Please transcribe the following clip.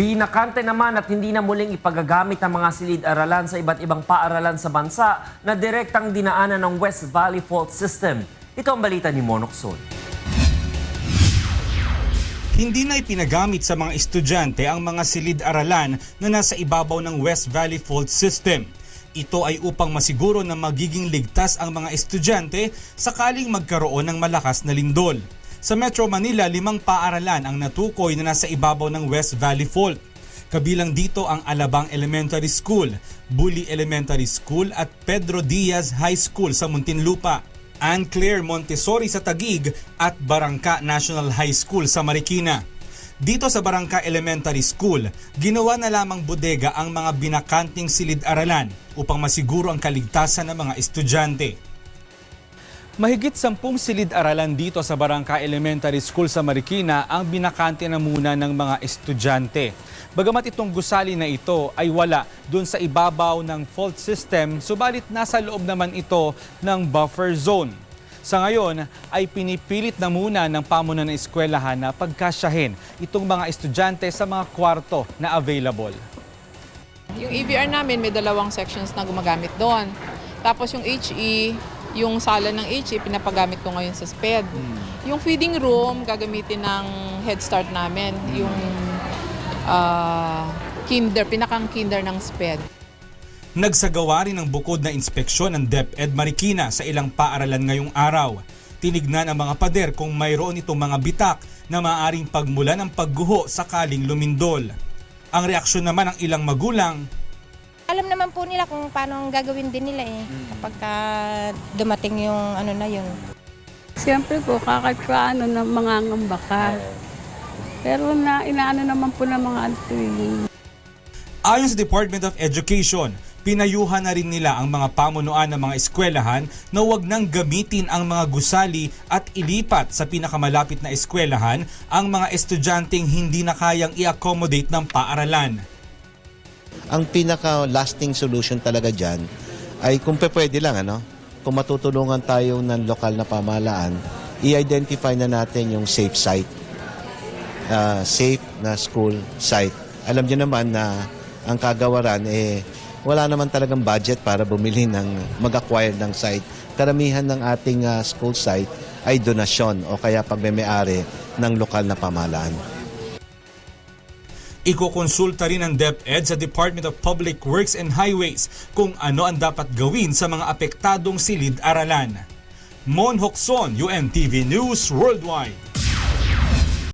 Binakante naman at hindi na muling ipagagamit ang mga silid-aralan sa iba't ibang paaralan sa bansa na direktang dinaanan ng West Valley Fault System. Ito ang balita ni Monok Son. Hindi na ipinagamit sa mga estudyante ang mga silid-aralan na nasa ibabaw ng West Valley Fault System. Ito ay upang masiguro na magiging ligtas ang mga estudyante sakaling magkaroon ng malakas na lindol. Sa Metro Manila, limang paaralan ang natukoy na nasa ibabaw ng West Valley Fault. Kabilang dito ang Alabang Elementary School, Bully Elementary School at Pedro Diaz High School sa Muntinlupa. Anne Claire Montessori sa Tagig at Barangka National High School sa Marikina. Dito sa Barangka Elementary School, ginawa na lamang bodega ang mga binakanting silid-aralan upang masiguro ang kaligtasan ng mga estudyante. Mahigit sampung silid-aralan dito sa Barangka Elementary School sa Marikina ang binakante na muna ng mga estudyante. Bagamat itong gusali na ito ay wala doon sa ibabaw ng fault system, subalit nasa loob naman ito ng buffer zone. Sa ngayon ay pinipilit na muna ng pamunan ng eskwelahan na pagkasyahin itong mga estudyante sa mga kwarto na available. Yung EVR namin may dalawang sections na gumagamit doon. Tapos yung HE, yung sala ng HE, pinapagamit ko ngayon sa SPED. Yung feeding room, gagamitin ng Head Start namin. Yung ah, kinder, pinakang kinder ng SPED. Nagsagawa rin ng bukod na inspeksyon ng DepEd Marikina sa ilang paaralan ngayong araw. Tinignan ang mga pader kung mayroon itong mga bitak na maaaring pagmula ng pagguho sakaling lumindol. Ang reaksyon naman ng ilang magulang, naman po nila kung paano ang gagawin din nila eh. Kapag ka dumating yung ano na yun. Siyempre po, kakatsaano ng mga ngamba ka. Pero na, inaano naman po ng mga ato yun. ayon sa Department of Education, pinayuhan na rin nila ang mga pamunuan ng mga eskwelahan na huwag nang gamitin ang mga gusali at ilipat sa pinakamalapit na eskwelahan ang mga estudyanteng hindi na kayang i-accommodate ng paaralan. Ang pinaka-lasting solution talaga dyan ay kung pwede lang, ano, kung matutulungan tayo ng lokal na pamahalaan, i-identify na natin yung safe site. Ah, safe na school site. Alam niyo naman na ang kagawaran, eh, wala naman talagang budget para bumili ng mag-acquire ng site. Karamihan ng ating ah, school site ay donasyon o kaya pagmemayari ng lokal na pamahalaan. Ikokonsulta rin ng DepEd sa Department of Public Works and Highways kung ano ang dapat gawin sa mga apektadong silid-aralan. Mon Hokson, UNTV News Worldwide.